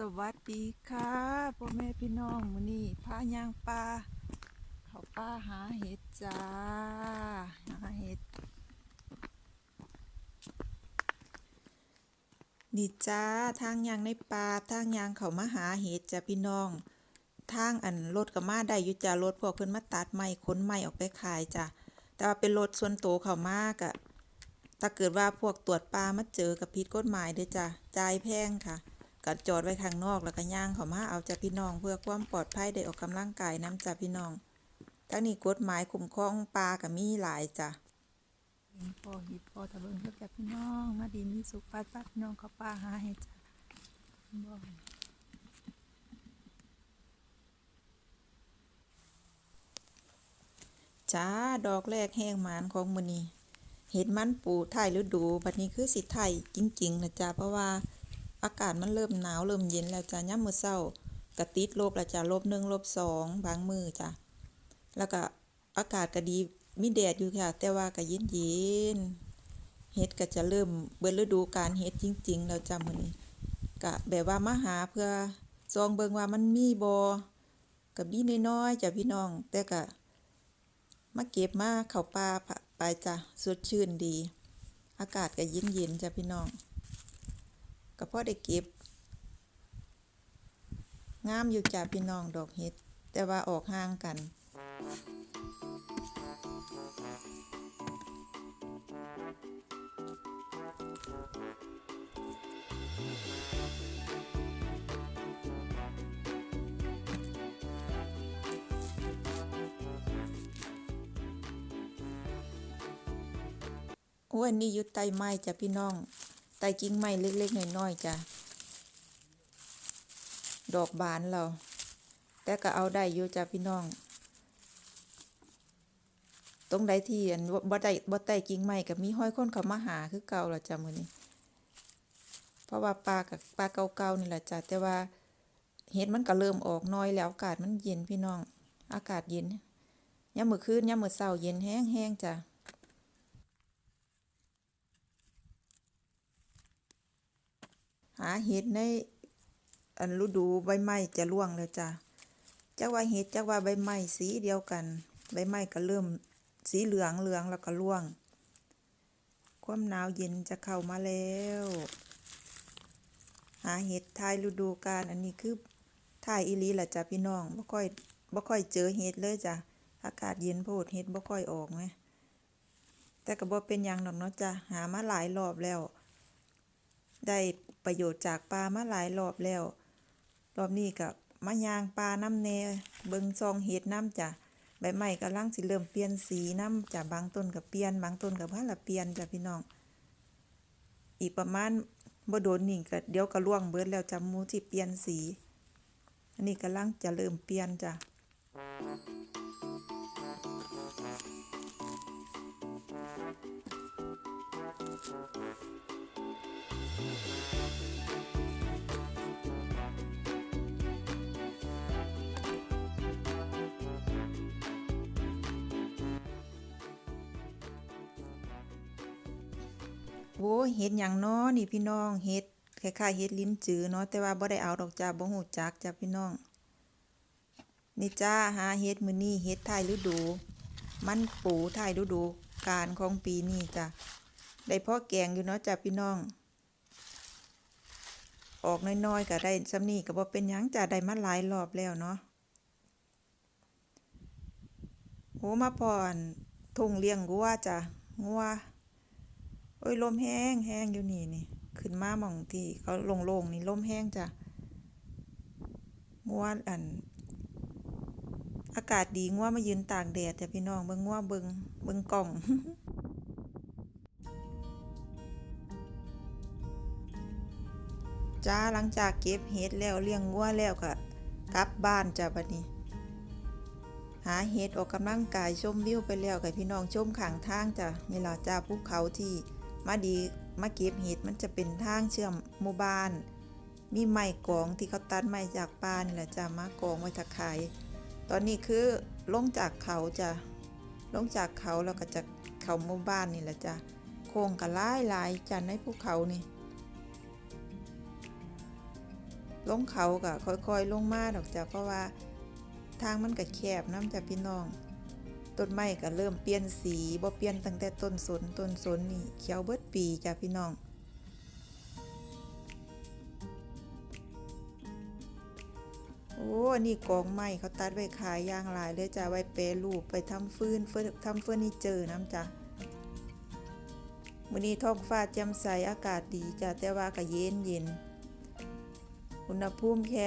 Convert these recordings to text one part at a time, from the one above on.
สวัสดีค่ะพ่อแม่พี่น้องมื้อนี้พาย่างปลาเขาป้าหาเห็ดจ้าหาเห็ดนี่จ้าทางยางในป่าทางยางเขามาหาเห็ดจ้าพี่น้องทางอันรถก็มาได้ยู่จ้ารถพวกเพิ่นมาตัดไม้ขนไม้ออกไปขายจ้ะแต่ว่าเป็นรถส่วนตัวเขามากอะถ้าเกิดว่าพวกตรวจปลามาเจอกับผิดกฎหมายเด้อจ้ะจ่ายแพงค่ะ ก็จอดไว้ข้างนอกแล้วก็ย่างเขามาเอาจ้ะพี่น้อง เพื่อความปลอดภัยได้ออกกำลังกายน้ำจ้ะพี่น้องทั้งนี้กฎหมายคุ้มครองปลาก็มีหลายจ้ะพ่อฮิตพ่อตะเบิงเพื่อกับพี่น้อง มาดีมีสุขปัดปัดพี่น้องเขาปลาหาให้จ้ะบ่จ้าดอกแรกแห้งหมานของมื้อนี้เห็ดมันปูไทยฤดูบัดนี้คือสิไทยจริงๆนะจ๊ะเพราะว่า อากาศมันเริ่มหนาวเริ่มเย็นแล้วจ้ะย่ำมือเช้ากระติดลบแล้วจ้ะลบหนึ่งลบสองบางมือจ้ะแล้วก็อากาศก็ดีมีแดดอยู่ค่ะ แต่ว่าก็เย็นเย็นๆเห็ดก็จะเริ่มเบิดฤดูการเห็ดจริง ๆ แล้วจ้ะมื้อนี้ก็แบบว่ามาหาเพื่อซองเบิ่งว่ามันมีบ่ก็มีน้อยๆจ้ะพี่น้อง แต่ก็มาเก็บมาเข้าป่าไปจ้ะสดชื่นดี อากาศก็เย็นๆจ้ะพี่น้อง ก็พอได้เก็บ งามอยู่จ้าพี่น้องดอกเห็ด แต่ว่าออกห่างกันอ้อันนี้อยู่ใต้ไม้จ้ะพี่น้อง ใต้กิ่งไม้เล็กๆน้อยๆจ้ะดอกบานเรา แต่ก็เอาได้อยู่จ้ะพี่น้อง ตรงใดที่อันบ่ได้บ่ใต้กิ่งไม้ก็มีห้อยคนเขามาหาคือเก่าล่ะจ้ะมื้อนี้ เพราะว่าปลากับปลาเก่าๆนี่แหละจ้ะแต่ว่าเห็ดมันก็เริ่มออกน้อยแล้วอากาศมันเย็นพี่น้อง อากาศเย็นยามมื้อคืนยามมื้อเช้าเย็นแห้งๆจ้ะ หาเห็ดในอันฤดูใบไม้จะร่วงแล้วจ้ะจักว่าเห็ดจักว่าใบไม้สีเดียวกัน ใบไม้ก็เริ่มสีเหลืองเหลืองแล้วก็ร่วง ความหนาวเย็นจะเข้ามาแล้ว หาเห็ดทายฤดูกาลอันนี้คือทายอีลีล่ะจ้ะพี่น้องบ่ค่อยบ่ค่อยเจอเห็ดเลยจ้ะอากาศเย็นโพดเห็ดบ่ค่อยออกไหมแต่ก็บ่เป็นหยังดอกเนาะจ้ะหามาหลายรอบแล้ว ได้ ประโยชน์จากปลามาหลายรอบแล้ว รอบนี้ก็มายางปลาน้ำแน่เบิงซองเห็ดน้ำจ้ะใบไม้กำลังสิเริ่มเปลี่ยนสีน้ำจ้ะบางต้นก็เปลี่ยนบางต้นก็พันละเปลี่ยนจ้ะพี่น้อง อีกประมาณบ่โดนนี่ก็เดี๋ยวก็ล่วงเบิดแล้วจ้ะมูที่เปลี่ยนสี อันนี้กำลังจะเริ่มเปลี่ยนจ้ะ โอ้ยเห็ดหยังน้อนี่พี่น้องเห็ดคล้ายๆเห็ดลิ้นจือเนาะแต่ว่าบ่ได้เอาดอกจ้าบ่ฮู้จักจ้าพี่น้อง นี่จ้าหาเห็ดมือนี้เห็ดไทยฤดู มันปูไทยฤดูกาลของปีนี้จ้ะได้พ่อแกงอยู่เนาะจ้าพี่น้อง ออกน้อยๆก็ได้ซ้ำนี้ก็บ่เป็นยังจ้าได้มาหลายรอบแล้วเนาะโหมาพอนทุ่งเลี้ยงงัวจ้ะงัว อ้ยลมแห้งแห้งอยู่นี่นี่ ขึ้นมาหม่องที่เขาโล่งๆนี่ลมแห้งจ้ะงัวนอัน อากาศดีงัวมายืนตากแดดแต่พี่น้องเบิ่งงัวเบิ่งเบิ่งกล่องจ้าหลังจากเก็บเห็ดแล้วเลี้ยงงัวแล้วก็กลับบ้านจ้ะบัดนี้ หาเห็ดออกกำลังกายชมวิวไปแล้วกับพี่น้องชมข้างทางจ้ะนี่ล่ะจ้าภูเขาที่ มาดีมาเก็บเห็ดมันจะเป็นทางเชื่อมหมู่บ้าน มีไม้กองที่เขาตัดไม้จากป่านี่แหละจ้ามากองไว้ถักขายตอนนี้คือลงจากเขาจะลงจากเขาแล้วก็จะเขาหมู่บ้านนี่แหละจ้ะโค้งกะหลายหลายจ้ะในภูเขานี่ลงเขาก็ค่อยๆ ลงมาดอกจ้ะเพราะว่าทางมันก็แคบน้ำจ้ะพี่น้อง ต้นไม้ก็เริ่มเปลี่ยนสีบ่เปลี่ยนตั้งแต่ต้นสนต้นสนนี่เขียวเบิดปีจ้ะพี่น้องโอ้นี่กองไม้เขาตัดไว้ขายย่างลายเลยจ้ะไว้แปรรูปไปทำฟืนเฟอร์ทำเฟอร์นิเจอน้ำจ้ะมื้อนี้ท้องฟ้าแจ่มใสอากาศดีจ้ะแต่ว่าก็เย็นเย็นอุณหภูมิแค่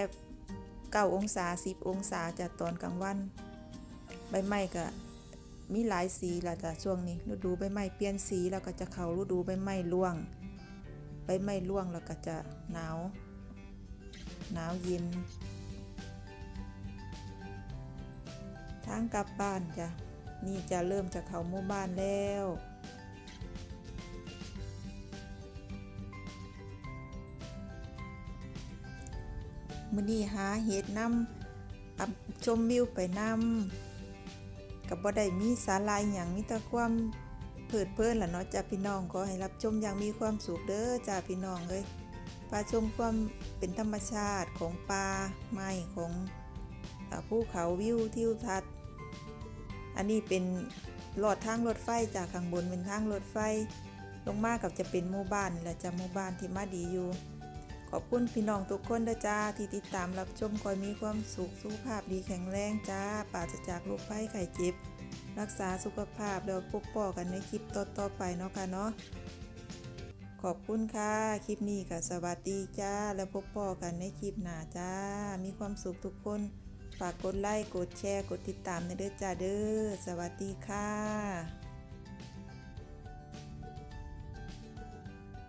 9องศา 10 องศาจ้ะตอนกลางวัน ใบไม้ก็ มีหลายสีละจ้ะช่วงนี้ฤดูใบไม้เปลี่ยนสีแล้วก็จะเข้าฤดูใบไม้ร่วงใบไม้ร่วงแล้วก็จะหนาวหนาวเย็นทางกลับบ้านจ้ะนี่จะเริ่มจะเข้าหมู่บ้านแล้วมื้อนี้หาเห็ดนำชมวิวไปนำ กับบ่ได้มีสาลายหยังมีแต่ความเพิดเพลินล่ะเนาะจ้าพี่น้องขอให้รับชมอย่างมีความสุขเด้อจ้าพี่น้องเอ้ยพาชมความเป็นธรรมชาติของป่าไม้ของภูเขาวิวทิวทัศน์ อันนี้เป็นหลอดทางรถไฟจากข้างบนเป็นทางรถไฟ ลงมากับจะเป็นหมู่บ้านแหละจะหมู่บ้านที่มาดีอยู่ ขอบคุณพี่น้องทุกคนด้อจ้า ที่ติดตามรับชมคอยมีความสุขสุขภาพดีแข็งแรงจ้าปราศจากโรคภัยไข้เจ็บ รักษาสุขภาพแล้วพบปอกันในคลิปต่อๆไปเนาะค่ะเนาะขอบคุณค่ะ คลิปนี้ก็สวัสดีจ้า แล้วพบปอกันในคลิปหน้าจ้า มีความสุขทุกคน ฝากกดไลค์กดแชร์กดติดตามในเด้อจ้าเด้อสวัสดีค่ะ